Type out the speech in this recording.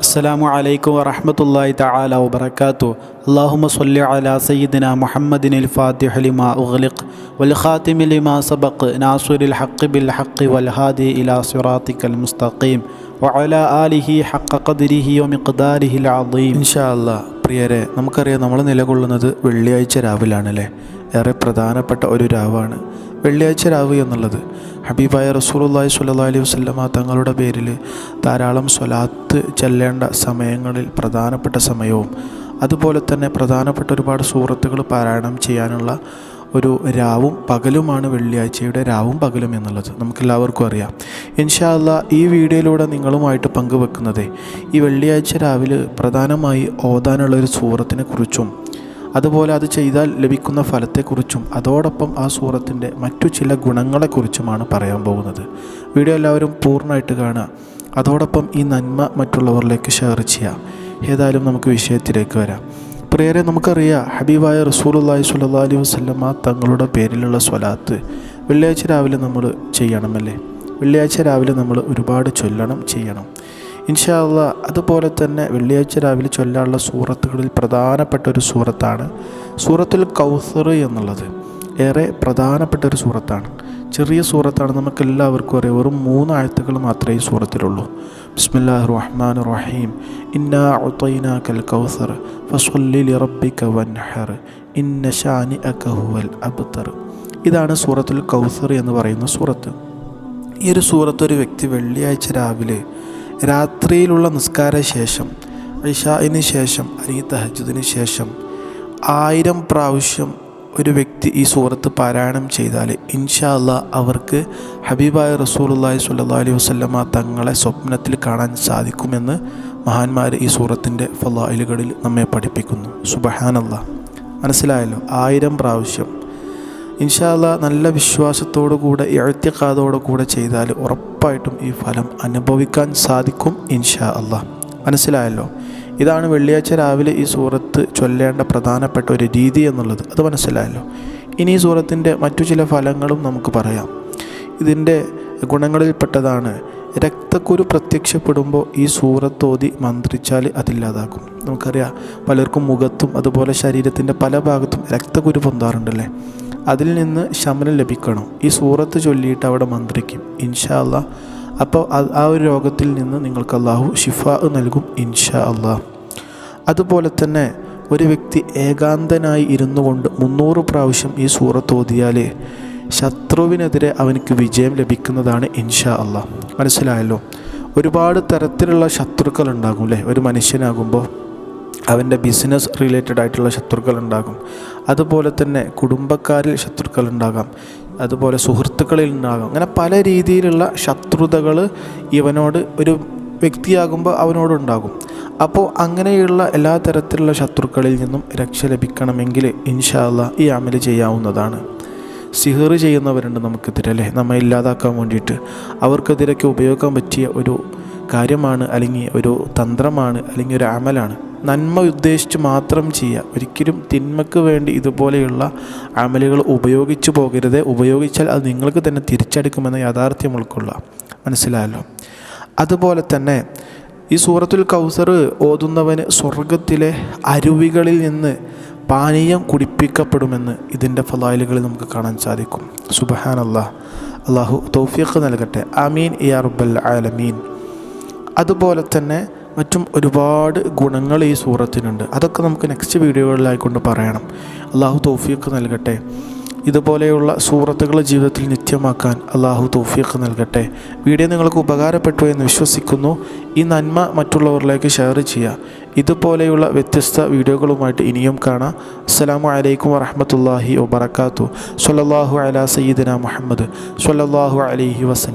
അസ്സലാമു അലൈക്കും വറഹ്മത്തുള്ളാഹി തആല വബറകാതു അല്ലാഹുമ്മ സ്വല്ലി അലാ സയ്യിദിന മുഹമ്മദിനിൽ ഫാത്തിഹ ലിമാ ഉഗ്ലിഖ് വൽ ഖാതിമി ലിമാ സബഖ് നാസിറിൽ ഹഖ് ബിൽ ഹഖ് വൽ ഹാദി ഇലാ സിറാത്തിക്കൽ മുസ്തഖീം വഅലാ ആലിഹി ഹഖ ഖദ്രിഹി വമിഖ്ദാരിഹിൽ അസീം ഇൻഷാ അല്ലാഹ്. പ്രിയരെ നമുക്കറിയാം നമ്മൾ നിലകൊള്ളുന്നത് വെള്ളിയാഴ്ച രാവിലാണല്ലേ? ഏറെ പ്രധാനപ്പെട്ട ഒരു രാവാണ്. വെള്ളിയാഴ്ച രാവ് എന്നുള്ളത്. ഹബീബായ റസൂലുള്ളാഹി സ്വല്ലല്ലാഹി അലൈഹി വസല്ലമ തങ്ങളുടെ പേരിൽ ധാരാളം സ്വലാത്ത് ചെല്ലേണ്ട സമയങ്ങളിൽ പ്രധാനപ്പെട്ട സമയവും അതുപോലെ തന്നെ പ്രധാനപ്പെട്ട ഒരുപാട് സൂറത്തുകൾ പാരായണം ചെയ്യാനുള്ള ഒരു രാവും പകലുമാണ് വെള്ളിയാഴ്ചയുടെ രാവും പകലും എന്നുള്ളത്. നമുക്കെല്ലാവർക്കും അറിയാം. ഇൻഷാല്ല ഈ വീഡിയോയിലൂടെ നിങ്ങളുമായിട്ട് പങ്കുവെക്കുന്നത് ഈ വെള്ളിയാഴ്ച രാവിലെ പ്രധാനമായി ഓതാനുള്ള ഒരു സൂറത്തിനെ കുറിച്ചും അതുപോലെ അത് ചെയ്താൽ ലഭിക്കുന്ന ഫലത്തെക്കുറിച്ചും അതോടൊപ്പം ആ സൂറത്തിന്റെ മറ്റു ചില ഗുണങ്ങളെക്കുറിച്ചുമാണ് പറയാൻ പോകുന്നത്. വീഡിയോ എല്ലാവരും പൂർണമായിട്ട് കാണുക. അതോടൊപ്പം ഈ നന്മ മറ്റുള്ളവരിലേക്ക് ഷെയർ ചെയ്യാം ഏതായാലും നമുക്ക് വിഷയത്തിലേക്ക് വരാം. പ്രിയരെ നമുക്കറിയാം ഹബീബായ റസൂലുള്ളാഹി സ്വല്ലല്ലാഹി അലൈഹി വസല്ലമ തങ്ങളുടെ പേരിലുള്ള സ്വലാത്ത് വെള്ളിയാഴ്ച രാവിലെ നമ്മൾ ചെയ്യണമല്ലേ? വെള്ളിയാഴ്ച രാവിലെ നമ്മൾ ഒരുപാട് ചൊല്ലണം ചെയ്യണം. ഇൻഷാ അള്ളാ അതുപോലെ തന്നെ വെള്ളിയാഴ്ച രാവിലെ ചൊല്ലാനുള്ള സൂറത്തുകളിൽ പ്രധാനപ്പെട്ട ഒരു സൂറത്താണ് സൂറത്തുൽ കൗസർ എന്നുള്ളത്. ഏറെ പ്രധാനപ്പെട്ട ഒരു സൂറത്താണ്. ചെറിയ സൂറത്താണ് നമുക്ക് എല്ലാവർക്കും അറിയാം. വെറും മൂന്ന് ആയത്തുകൾ മാത്രമേ ഈ സൂറത്തിലുള്ളൂ. ബിസ്മില്ലാ റഹ്മാൻ റഹീം. ഇന്നാ ഉത്തൈന കൽ കൗസർ ഫസ്വല്ലി റബ്ബിക വൻഹർ ഇന്ന ഷാനി അക്കഹുവൽ അബ്തർ. ഇതാണ് സൂറത്തുൽ കൗസർ എന്ന് പറയുന്ന സൂറത്ത്. ഈ ഒരു സൂറത്ത് ഒരു വ്യക്തി വെള്ളിയാഴ്ച രാവിലെ രാത്രിയിലുള്ള നിസ്കാര ശേഷം ഇഷായിന് ശേഷം അല്ലെങ്കിൽ തഹജുദിന് ശേഷം ആയിരം പ്രാവശ്യം ഒരു വ്യക്തി ഈ സൂറത്ത് പാരായണം ചെയ്താൽ ഇൻഷാ അല്ലാ അവർക്ക് ഹബീബായ റസൂലുള്ളാഹി സ്വല്ലല്ലാഹി അലൈഹി വസ്ലമ തങ്ങളെ സ്വപ്നത്തിൽ കാണാൻ സാധിക്കുമെന്ന് മഹാന്മാർ ഈ സൂറത്തിന്റെ ഫലായിലുകളിൽ നമ്മെ പഠിപ്പിക്കുന്നു. സുബഹാനല്ല. മനസ്സിലായല്ലോ? ആയിരം പ്രാവശ്യം ഇൻഷാല്ല നല്ല വിശ്വാസത്തോടു കൂടെ എഴുത്തിക്കാതോടു കൂടെ ചെയ്താൽ ഉറപ്പായിട്ടും ഈ ഫലം അനുഭവിക്കാൻ സാധിക്കും ഇൻഷാ അല്ല മനസ്സിലായല്ലോ? ഇതാണ് വെള്ളിയാഴ്ച രാവിലെ ഈ സൂറത്ത് ചൊല്ലേണ്ട പ്രധാനപ്പെട്ട ഒരു രീതി എന്നുള്ളത്. അത് മനസ്സിലായല്ലോ? ഇനി ഈ സൂറത്തിന്റെ മറ്റു ചില ഫലങ്ങളും നമുക്ക് പറയാം. ഇതിന്റെ ഗുണങ്ങളിൽപ്പെട്ടതാണ് രക്തക്കുരു പ്രത്യക്ഷപ്പെടുമ്പോൾ ഈ സൂറത്തോതി മന്ത്രിച്ചാൽ അതില്ലാതാകും. നമുക്കറിയാം പലർക്കും മുഖത്തും അതുപോലെ ശരീരത്തിന്റെ പല ഭാഗത്തും രക്തക്കുരു പൊന്താറുണ്ടല്ലേ? അതിൽ നിന്ന് ശമനം ലഭിക്കണം. ഈ സൂറത്ത് ചൊല്ലിയിട്ട് അവിടെ മന്ത്രിക്കും. ഇൻഷാ അല്ലാ അപ്പോൾ ആ ഒരു രോഗത്തിൽ നിന്ന് നിങ്ങൾക്ക് അള്ളാഹു ഷിഫ നൽകും ഇൻഷാ അള്ളാഹ് അതുപോലെ തന്നെ ഒരു വ്യക്തി ഏകാന്തനായി ഇരുന്നു കൊണ്ട് മുന്നൂറ് പ്രാവശ്യം ഈ സൂറത്ത് ഓതിയാൽ ശത്രുവിനെതിരെ അവനക്ക് വിജയം ലഭിക്കുന്നതാണ് ഇൻഷാ അള്ളാഹ് മനസ്സിലായല്ലോ? ഒരുപാട് തരത്തിലുള്ള ശത്രുക്കൾ ഉണ്ടാകും അല്ലേ? ഒരു മനുഷ്യനാകുമ്പോൾ. അവന്റെ ബിസിനസ് റിലേറ്റഡ് ആയിട്ടുള്ള ശത്രുക്കൾ ഉണ്ടാകും അതുപോലെ തന്നെ കുടുംബക്കാരിൽ ശത്രുക്കൾ ഉണ്ടാകാം അതുപോലെ സുഹൃത്തുക്കളിൽ ഉണ്ടാകാം. അങ്ങനെ പല രീതിയിലുള്ള ശത്രുതകൾ ഇവനോട് ഒരു വ്യക്തിയാകുമ്പോൾ അവനോടുണ്ടാകും. അപ്പോൾ അങ്ങനെയുള്ള എല്ലാ തരത്തിലുള്ള ശത്രുക്കളിൽ നിന്നും രക്ഷ ലഭിക്കണമെങ്കിൽ ഇൻഷാല്ല ഈ അമൽ ചെയ്യാവുന്നതാണ്. സിഹർ ചെയ്യുന്നവരുണ്ട് നമുക്കെതിരെ അല്ലേ? നമ്മെ ഇല്ലാതാക്കാൻ വേണ്ടിയിട്ട്. അവർക്കെതിരൊക്കെ ഉപയോഗിക്കാൻ പറ്റിയ ഒരു കാര്യമാണ് അല്ലെങ്കിൽ ഒരു തന്ത്രമാണ് അല്ലെങ്കിൽ ഒരു അമലാണ്. നന്മ ഉദ്ദേശിച്ച് മാത്രം ചെയ്യുക. ഒരിക്കലും തിന്മയ്ക്ക് വേണ്ടി ഇതുപോലെയുള്ള അമലുകൾ ഉപയോഗിച്ചു പോകരുത്. ഉപയോഗിച്ചാൽ അത് നിങ്ങൾക്ക് തന്നെ തിരിച്ചെടുക്കുമെന്ന യാഥാർത്ഥ്യം ഉൾക്കൊള്ളുക. മനസ്സിലായല്ലോ? അതുപോലെ തന്നെ ഈ സൂറത്തുൽ കൗസർ ഓതുന്നവന് സ്വർഗത്തിലെ അരുവികളിൽ നിന്ന് പാനീയം കുടിപ്പിക്കപ്പെടുമെന്ന് ഇതിന്റെ ഫലായിലുകളിൽ നമുക്ക് കാണാൻ സാധിക്കും. സുബഹാൻ അള്ളാഹ് അള്ളാഹു തൗഫീഖ് നൽകട്ടെ. അമീൻ ഇയാ റുബൽ ആലമീൻ. അതുപോലെ തന്നെ മറ്റും ഒരുപാട് ഗുണങ്ങൾ ഈ സൂറത്തിനുണ്ട്. അതൊക്കെ നമുക്ക് നെക്സ്റ്റ് വീഡിയോകളിലായിക്കൊണ്ട് പറയണം. അള്ളാഹു തോഫിയൊക്കെ നൽകട്ടെ. ഇതുപോലെയുള്ള സൂറത്തുകൾ ജീവിതത്തിൽ നിത്യമാക്കാൻ അള്ളാഹു തോഫിയൊക്കെ നൽകട്ടെ. വീഡിയോ നിങ്ങൾക്ക് ഉപകാരപ്പെട്ടു എന്ന് വിശ്വസിക്കുന്നു. ഈ നന്മ മറ്റുള്ളവരിലേക്ക് ഷെയർ ചെയ്യുക. ഇതുപോലെയുള്ള വ്യത്യസ്ത വീഡിയോകളുമായിട്ട് ഇനിയും കാണാം. അസ്സലാമു അലൈക്കും വറഹമത്തല്ലാഹി വബർക്കാത്തു സൊല്ലാഹു അല സയ്യിദിന മുഹമ്മദ്. സൊല്ലാഹു അലൈഹി വസല്ലം.